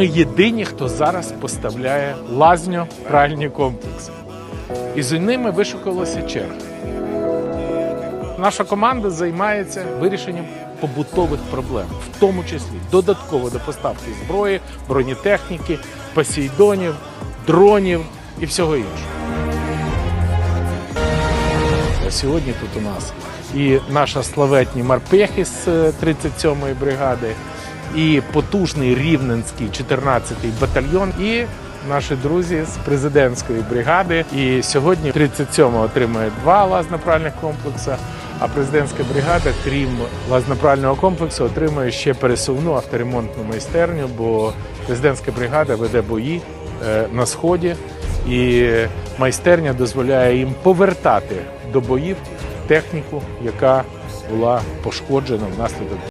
Ми єдині, хто зараз поставляє лазню пральні комплекси. І за ними вишукалася черга. Наша команда займається вирішенням побутових проблем, в тому числі додатково до поставки зброї, бронетехніки, посейдонів, дронів і всього іншого. Сьогодні тут у нас і наша славетні морпехи з е, 37-ї бригади, і потужний рівненський 14-й батальйон, і наші друзі з президентської бригади. І сьогодні 37-ма отримує два лазнопральних комплекси. А президентська бригада, крім лазнопрального комплексу, отримує ще пересувну авторемонтну майстерню, бо президентська бригада веде бої е, на сході, і майстерня дозволяє їм повертати до боїв техніку, яка була пошкоджена внаслідок